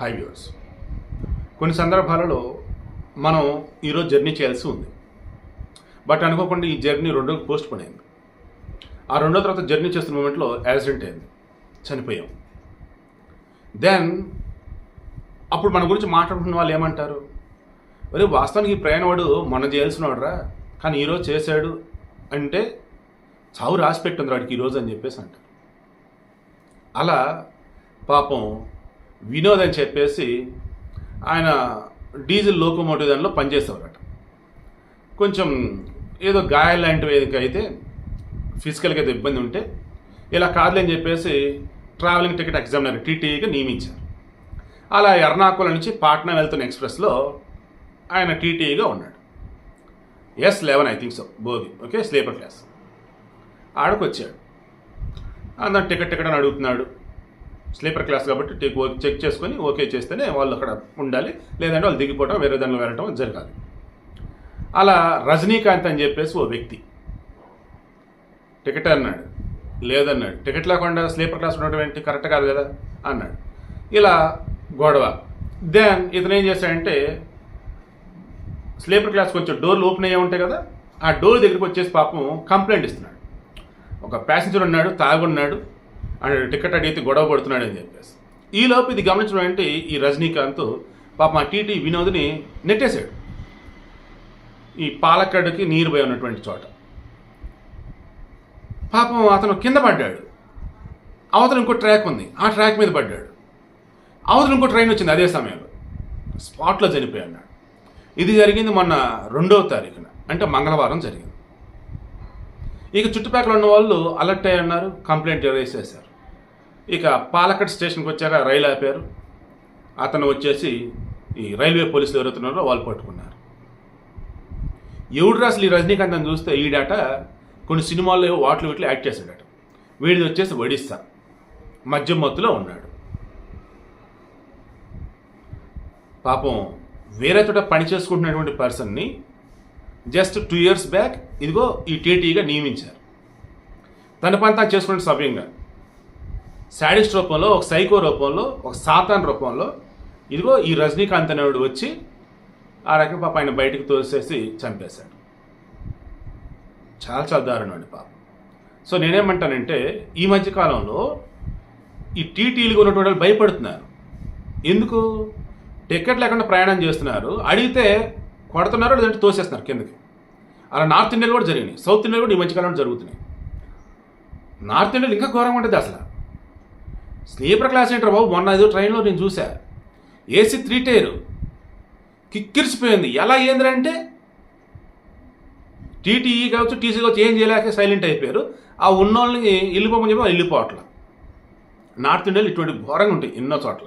High viewers కొన్ని సందర్భాలలో మనం ఈరోజు జర్నీ చేయాల్సి ఉంది. బట్ అనుకోకుండా ఈ జర్నీ రెండో పోస్ట్ పోన్ అయింది. ఆ రెండో తర్వాత జర్నీ చేస్తున్న మూమెంట్లో యాక్సిడెంట్ అయింది. చనిపోయాం. దెన్ అప్పుడు మన గురించి మాట్లాడుకున్న వాళ్ళు ఏమంటారు? మరి వాస్తవానికి ఈ ప్రయాణవాడు మొన్న చేయాల్సినవాడురా కానీ ఈరోజు చేశాడు అంటే చావు రాసి పెట్టింది వాడికి ఈరోజు అని చెప్పేసి అంటారు. అలా పాపం వినోద్ అని చెప్పేసి ఆయన డీజిల్ లోకోమోటివ్ దానిలో పనిచేసేవారట. కొంచెం ఏదో గాయాలు లాంటివి అయితే ఫిజికల్గా ఏదో ఇబ్బంది ఉంటే ఇలా కాదులే అని చెప్పేసి ట్రావెలింగ్ టికెట్ ఎగ్జామినర్ టీటీఈగా నియమించారు. అలా ఎర్నాకుళం నుంచి పాట్నా వెళ్తున్న ఎక్స్ప్రెస్లో ఆయన టీటీఈగా ఉన్నాడు. S eleven I think so bogie okay sleeper class. ఆడకు వచ్చాడు అందరం టికెట్ టికెట్ అని అడుగుతున్నాడు. స్లీపర్ క్లాస్ కాబట్టి టిక్ చెక్ చేసుకొని ఓకే చేస్తేనే వాళ్ళు అక్కడ ఉండాలి. లేదంటే వాళ్ళు దిగిపోవటం వేరే దానిలో వెళ్ళటం జరగాలి. అలా రజనీకాంత్ అని చెప్పేసి ఓ వ్యక్తి టికెట్ అన్నాడు. లేదన్నాడు. టికెట్ లేకుండా స్లీపర్ క్లాస్ ఉండటం ఏంటి? కరెక్ట్ కాదు కదా? అన్నాడు. ఇలా గొడవ. దెన్ ఇతను ఏం చేశాడంటే స్లీపర్ క్లాస్ కొంచెం డోర్లు ఓపెన్ అయ్యే ఉంటాయి కదా? ఆ డోర్ దగ్గరికి వచ్చేసి పాపం కంప్లైంట్ ఇస్తున్నాడు. ఒక ప్యాసింజర్ ఉన్నాడు తాగున్నాడు. టికెట్ అడిగితే గొడవ పడుతున్నాడు అని చెప్పేసి. ఈ లోపు ఇది గమనించడం అంటే ఈ రజనీకాంత్ పాప ఆ టీటీ వినోద్ని నెట్టేశాడు. ఈ పాలక్కడికి నీరు పోయి ఉన్నటువంటి చోట. పాపం అతను కింద పడ్డాడు. అవతల ఇంకో ట్రాక్ ఉంది. ఆ ట్రాక్ మీద పడ్డాడు. అవతల ఇంకో ట్రైన్ వచ్చింది అదే సమయంలో. స్పాట్లో చనిపోయాడు ఇది జరిగింది మొన్న రెండవ తారీఖున అంటే మంగళవారం జరిగింది. ఇక చుట్టుపక్కల ఉన్న వాళ్ళు అలర్ట్ అయ్యి ఉన్నారు కంప్లైంట్ రైజ్ చేశారు. ఇక పాలకట్ స్టేషన్కి వచ్చాక రైలు ఆపారు. అతను వచ్చేసి ఈ రైల్వే పోలీసులు ఎవరుతున్నారో వాళ్ళు పట్టుకున్నారు. ఎవడు రాసులు ఈ రజనీకాంత్ అని చూస్తే ఈడాట కొన్ని సినిమాల్లో ఏవో వాటిలో వీటిలో యాక్ట్ చేశాడట. వీడిది వచ్చేసి ఒడిస్సా. మద్యం మత్తులో ఉన్నాడు. పాపం వేరే చోట పని చేసుకుంటున్నటువంటి పర్సన్ని జస్ట్ టూ ఇయర్స్ బ్యాక్ ఇదిగో ఈ టీటీగా నియమించారు. తన పని తాను చేసుకునే సవ్యంగా. శాడిస్ట్ రూపంలో ఒక సైకో రూపంలో ఒక సాతాన్ రూపంలో ఇదిగో ఈ రజనీకాంత్ అనేవాడు వచ్చి ఆ రకం పాప ఆయన బయటకు తోసేసి చంపేశాడు. చాలా చాలా దారుణం అండి పాపం. సో నేనేమంటానంటే ఈ మధ్యకాలంలో ఈ టీటీలు ఉన్నటువంటి వాళ్ళు భయపడుతున్నారు. ఎందుకు? టికెట్ లేకుండా ప్రయాణం చేస్తున్నారు. అడిగితే కొడుతున్నారు లేదంటే తోసేస్తున్నారు కిందకి. అలా నార్త్ ఇండియాలో కూడా జరిగినాయి. సౌత్ ఇండియాలో కూడా ఈ మధ్యకాలంలో జరుగుతున్నాయి. నార్త్ ఇండియాలో ఇంకా ఘోరంగా ఉంటుంది అసలు. స్లీపర్ క్లాస్ ఏంటారు బాబు? మొన్న ఏదో ట్రైన్లో నేను చూసా ఏసీ త్రీ టైర్. కిక్కిరిసిపోయింది. ఎలా ఏంద్రంటే టీటీఈ కావచ్చు టీసీ కావచ్చు ఏం చేయలేక సైలెంట్ అయిపోయారు. ఆ ఉన్నోళ్ళని వెళ్ళిపోమని చెప్పి వెళ్ళిపోవట్ల. నార్త్ ఇండియాలో ఇటువంటి ఘోరంగా ఉంటాయి ఎన్నో చోట్ల.